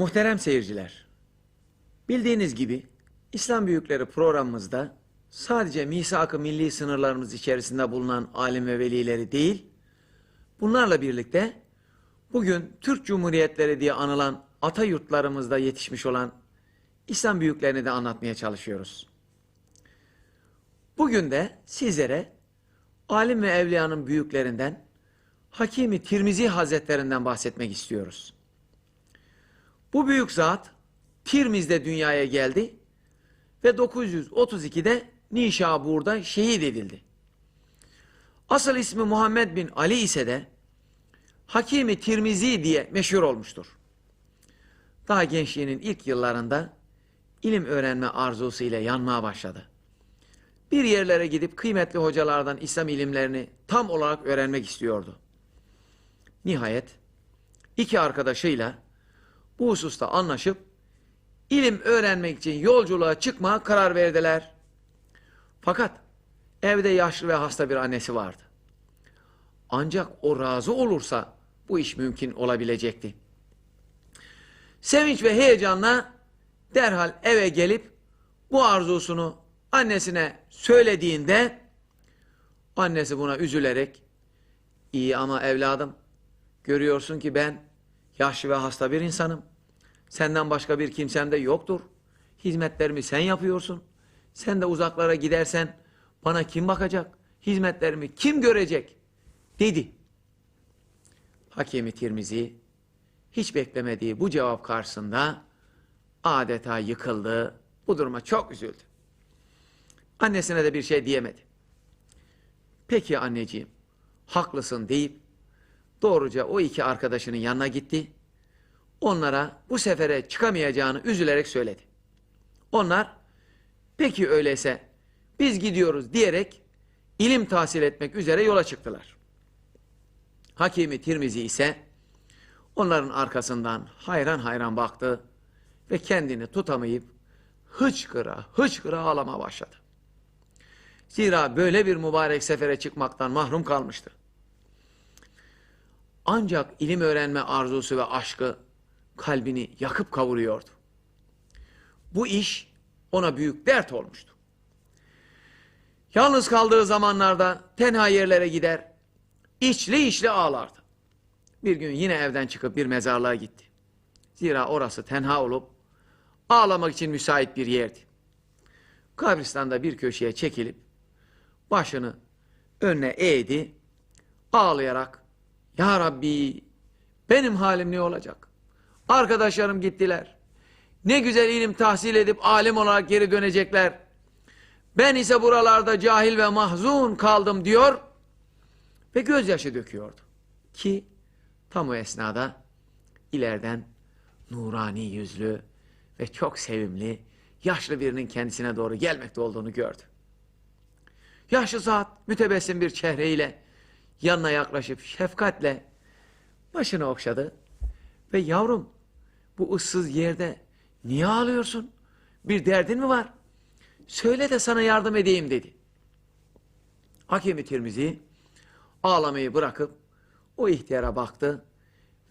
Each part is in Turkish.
Muhterem seyirciler, bildiğiniz gibi İslam Büyükleri programımızda sadece misak-ı milli sınırlarımız içerisinde bulunan alim ve velileri değil, bunlarla birlikte bugün Türk Cumhuriyetleri diye anılan ata yurtlarımızda yetişmiş olan İslam büyüklerini de anlatmaya çalışıyoruz. Bugün de sizlere alim ve evliyanın büyüklerinden Hakimi Tirmizi Hazretlerinden bahsetmek istiyoruz. Bu büyük zat Tirmiz'de dünyaya geldi ve 932'de Nişabur'da şehit edildi. Asıl ismi Muhammed bin Ali ise de Hakimi Tirmizi diye meşhur olmuştur. Daha gençliğinin ilk yıllarında ilim öğrenme arzusu ile yanmaya başladı. Bir yerlere gidip kıymetli hocalardan İslam ilimlerini tam olarak öğrenmek istiyordu. Nihayet iki arkadaşıyla bu hususta anlaşıp ilim öğrenmek için yolculuğa çıkmaya karar verdiler. Fakat evde yaşlı ve hasta bir annesi vardı. Ancak o razı olursa bu iş mümkün olabilecekti. Sevinç ve heyecanla derhal eve gelip bu arzusunu annesine söylediğinde annesi buna üzülerek iyi ama evladım görüyorsun ki ben yaşlı ve hasta bir insanım. Senden başka bir kimsem de yoktur. Hizmetlerimi sen yapıyorsun. Sen de uzaklara gidersen bana kim bakacak? Hizmetlerimi kim görecek? Dedi. Hakimi Tirmizi hiç beklemediği bu cevap karşısında adeta yıkıldı. Bu duruma çok üzüldü. Annesine de bir şey diyemedi. Peki anneciğim, haklısın deyip doğruca o iki arkadaşının yanına gitti. Onlara bu sefere çıkamayacağını üzülerek söyledi. Onlar, peki öyleyse biz gidiyoruz diyerek ilim tahsil etmek üzere yola çıktılar. Hakimi Tirmizi ise onların arkasından hayran hayran baktı ve kendini tutamayıp hıçkıra hıçkıra ağlama başladı. Zira böyle bir mübarek sefere çıkmaktan mahrum kalmıştı. Ancak ilim öğrenme arzusu ve aşkı kalbini yakıp kavuruyordu. Bu iş ona büyük dert olmuştu. Yalnız kaldığı zamanlarda tenha yerlere gider, içli içli ağlardı. Bir gün yine evden çıkıp bir mezarlığa gitti. Zira orası tenha olup ağlamak için müsait bir yerdi. Kabristanda bir köşeye çekilip başını önüne eğdi, ağlayarak Ya Rabbi benim halim ne olacak? Arkadaşlarım gittiler. Ne güzel ilim tahsil edip alim olarak geri dönecekler. Ben ise buralarda cahil ve mahzun kaldım diyor ve gözyaşı döküyordu. Ki tam o esnada ileriden nurani yüzlü ve çok sevimli yaşlı birinin kendisine doğru gelmekte olduğunu gördü. Yaşlı zat mütebessim bir çehreyle yanına yaklaşıp şefkatle başını okşadı ve yavrum bu ıssız yerde niye ağlıyorsun? Bir derdin mi var? Söyle de sana yardım edeyim dedi. Hakimi Tirmizi ağlamayı bırakıp o ihtiyara baktı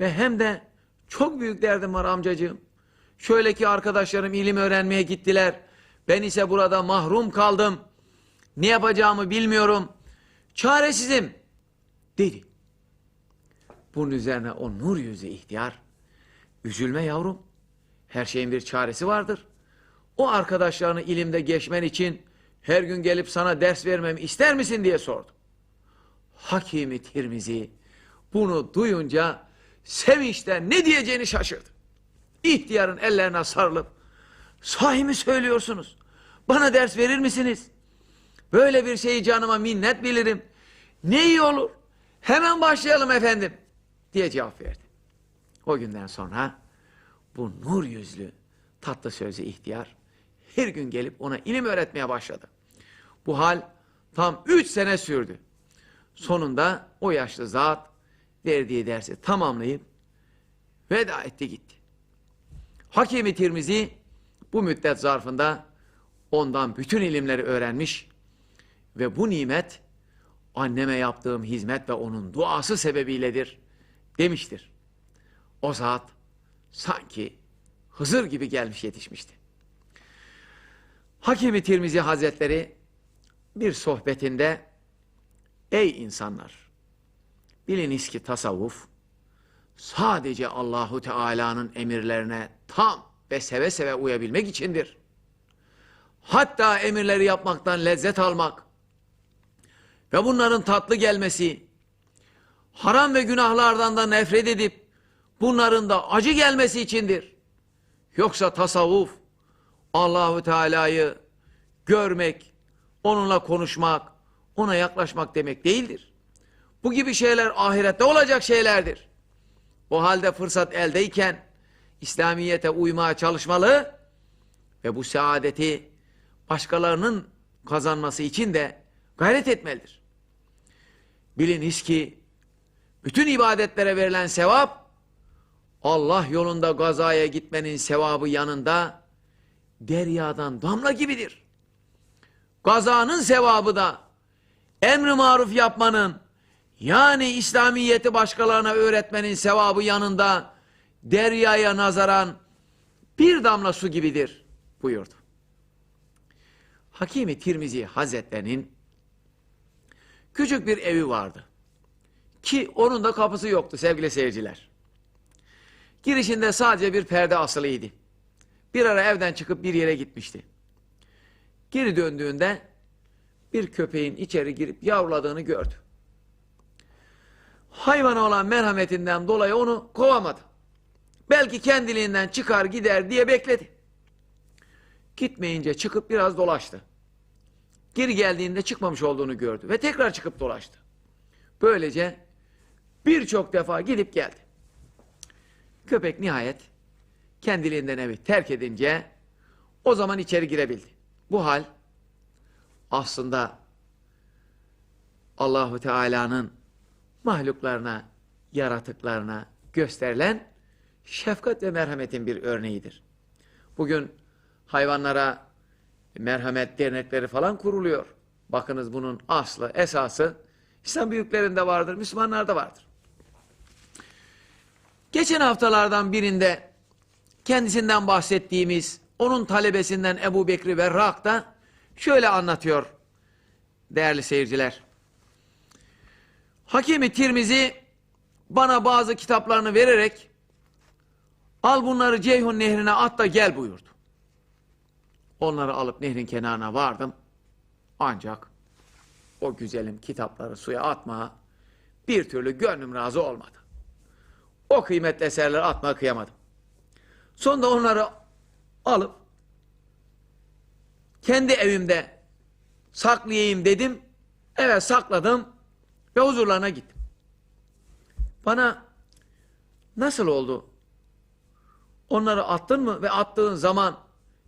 ve hem de çok büyük derdim var amcacığım. Şöyle ki arkadaşlarım ilim öğrenmeye gittiler. Ben ise burada mahrum kaldım. Ne yapacağımı bilmiyorum. Çaresizim dedi. Bunun üzerine o nur yüzü ihtiyar. Üzülme yavrum. Her şeyin bir çaresi vardır. O arkadaşlarını ilimde geçmen için her gün gelip sana ders vermemi ister misin diye sordu. Hakimi Tirmizi bunu duyunca sevinçten ne diyeceğini şaşırdı. İhtiyarın ellerine sarılıp sahi mi söylüyorsunuz? Bana ders verir misiniz? Böyle bir şeyi canıma minnet bilirim. Ne iyi olur. Hemen başlayalım efendim diye cevap verdi. O günden sonra bu nur yüzlü tatlı sözlü ihtiyar her gün gelip ona ilim öğretmeye başladı. Bu hal tam üç sene sürdü. Sonunda o yaşlı zat verdiği dersi tamamlayıp veda etti gitti. Hakimi Tirmizi bu müddet zarfında ondan bütün ilimleri öğrenmiş ve bu nimet anneme yaptığım hizmet ve onun duası sebebiyledir demiştir. O zat sanki Hızır gibi gelmiş yetişmişti. Hakimi Tirmizi Hazretleri bir sohbetinde ey insanlar biliniz ki tasavvuf sadece Allahu Teala'nın emirlerine tam ve seve seve uyabilmek içindir. Hatta emirleri yapmaktan lezzet almak ve bunların tatlı gelmesi, haram ve günahlardan da nefret edip bunların da acı gelmesi içindir. Yoksa tasavvuf Allahu Teala'yı görmek, onunla konuşmak, ona yaklaşmak demek değildir. Bu gibi şeyler ahirette olacak şeylerdir. O halde fırsat eldeyken İslamiyete uymaya çalışmalı ve bu saadeti başkalarının kazanması için de gayret etmelidir. Biliniz ki bütün ibadetlere verilen sevap Allah yolunda gazaya gitmenin sevabı yanında deryadan damla gibidir. Gazanın sevabı da emri maruf yapmanın yani İslamiyeti başkalarına öğretmenin sevabı yanında deryaya nazaran bir damla su gibidir buyurdu. Hakimi Tirmizi Hazretlerinin küçük bir evi vardı. Ki onun da kapısı yoktu sevgili seyirciler. Girişinde sadece bir perde asılıydı. Bir ara evden çıkıp bir yere gitmişti. Geri döndüğünde bir köpeğin içeri girip yavruladığını gördü. Hayvana olan merhametinden dolayı onu kovamadı. Belki kendiliğinden çıkar gider diye bekledi. Gitmeyince çıkıp biraz dolaştı. Geri geldiğinde çıkmamış olduğunu gördü ve tekrar çıkıp dolaştı. Böylece birçok defa gidip geldi. Köpek nihayet kendiliğinden evi terk edince o zaman içeri girebildi. Bu hal aslında Allahu Teala'nın mahluklarına, yaratıklarına gösterilen şefkat ve merhametin bir örneğidir. Bugün hayvanlara merhamet dernekleri falan kuruluyor. Bakınız bunun aslı, esası İslam büyüklerinde vardır, Müslümanlarda vardır. Geçen haftalardan birinde kendisinden bahsettiğimiz onun talebesinden Ebu Bekri Verrak da şöyle anlatıyor değerli seyirciler. Hakimi Tirmizi bana bazı kitaplarını vererek al bunları Ceyhun nehrine at da gel buyurdu. Onları alıp nehrin kenarına vardım. Ancak o güzelim kitapları suya atmaya bir türlü gönlüm razı olmadı. O kıymetli eserleri atmaya kıyamadım. Sonunda onları alıp kendi evimde saklayayım dedim. Evet sakladım ve huzurlarına gittim. Bana nasıl oldu? Onları attın mı ve attığın zaman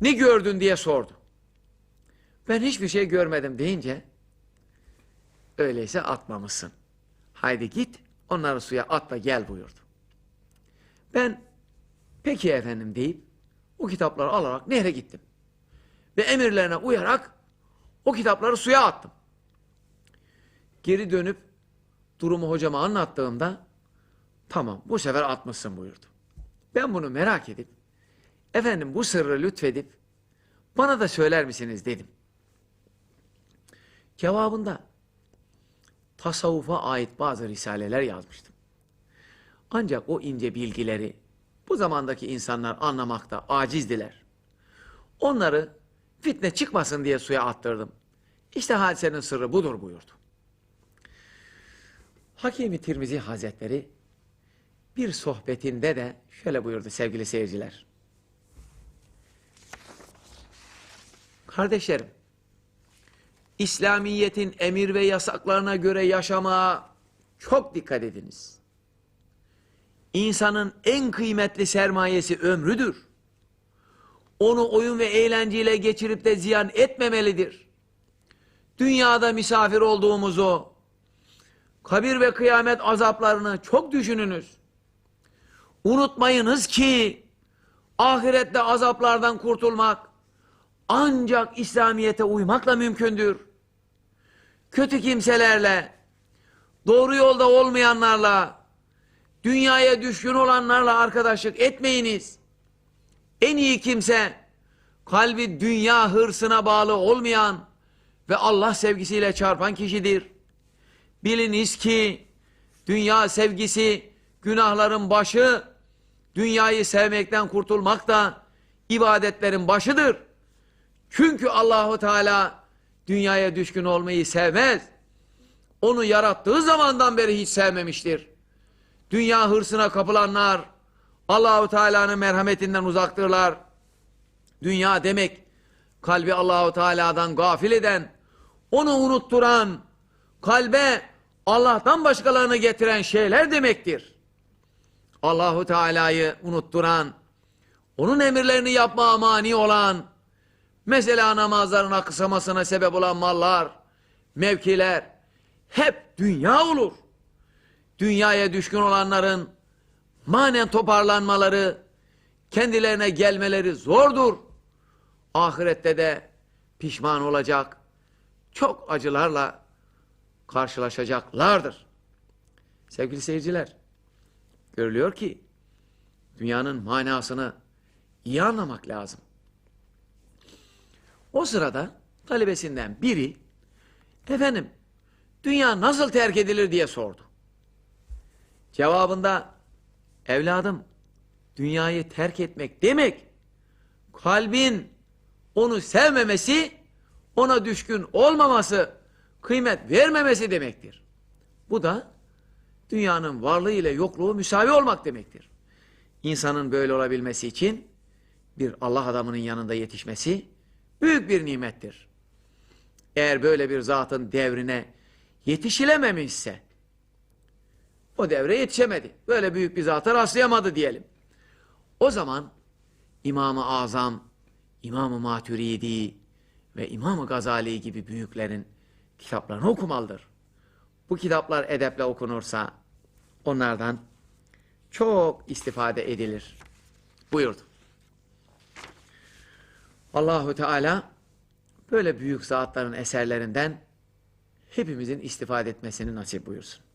ne gördün diye sordu. Ben hiçbir şey görmedim deyince öyleyse atmamışsın. Haydi git onları suya at da gel buyurdu. Ben peki efendim deyip o kitapları alarak nehre gittim. Ve emirlerine uyarak o kitapları suya attım. Geri dönüp durumu hocama anlattığımda tamam bu sefer atmışsın buyurdu. Ben bunu merak edip efendim bu sırrı lütfedip bana da söyler misiniz dedim. Cevabında tasavvufa ait bazı risaleler yazmıştım. Ancak o ince bilgileri bu zamandaki insanlar anlamakta acizdiler. Onları fitne çıkmasın diye suya attırdım. İşte hadisenin sırrı budur buyurdu. Hakimi Tirmizi Hazretleri bir sohbetinde de şöyle buyurdu sevgili seyirciler. Kardeşlerim, İslamiyet'in emir ve yasaklarına göre yaşamaya çok dikkat ediniz. İnsanın en kıymetli sermayesi ömrüdür. Onu oyun ve eğlenceyle geçirip de ziyan etmemelidir. Dünyada misafir olduğumuzu, kabir ve kıyamet azaplarını çok düşününüz. Unutmayınız ki ahirette azaplardan kurtulmak ancak İslamiyet'e uymakla mümkündür. Kötü kimselerle, doğru yolda olmayanlarla, dünyaya düşkün olanlarla arkadaşlık etmeyiniz. En iyi kimse kalbi dünya hırsına bağlı olmayan ve Allah sevgisiyle çarpan kişidir. Biliniz ki dünya sevgisi günahların başı, dünyayı sevmekten kurtulmak da ibadetlerin başıdır. Çünkü Allahu Teala dünyaya düşkün olmayı sevmez. Onu yarattığı zamandan beri hiç sevmemiştir. Dünya hırsına kapılanlar Allahu Teala'nın merhametinden uzaktırlar. Dünya demek kalbi Allahu Teala'dan gafil eden, onu unutturan, kalbe Allah'tan başkalarını getiren şeyler demektir. Allahu Teala'yı unutturan, onun emirlerini yapmaya mani olan, mesela namazların aksamasına sebep olan mallar, mevkiler, hep dünya olur. Dünyaya düşkün olanların manen toparlanmaları, kendilerine gelmeleri zordur. Ahirette de pişman olacak, çok acılarla karşılaşacaklardır. Sevgili seyirciler, görülüyor ki dünyanın manasını iyi anlamak lazım. O sırada talebesinden biri efendim dünya nasıl terk edilir diye sordu. Cevabında evladım dünyayı terk etmek demek kalbin onu sevmemesi, ona düşkün olmaması, kıymet vermemesi demektir. Bu da dünyanın varlığı ile yokluğu müsavi olmak demektir. İnsanın böyle olabilmesi için bir Allah adamının yanında yetişmesi büyük bir nimettir. Eğer böyle bir zatın devrine yetişilememişse, o devre yetişemedi. Böyle büyük bir zata rastlayamadı diyelim. O zaman İmam-ı Azam, İmam-ı Maturidi ve İmam-ı Gazali gibi büyüklerin kitaplarını okumalıdır. Bu kitaplar edeple okunursa onlardan çok istifade edilir buyurdu. Allahu Teala böyle büyük zatların eserlerinden hepimizin istifade etmesini nasip buyursun.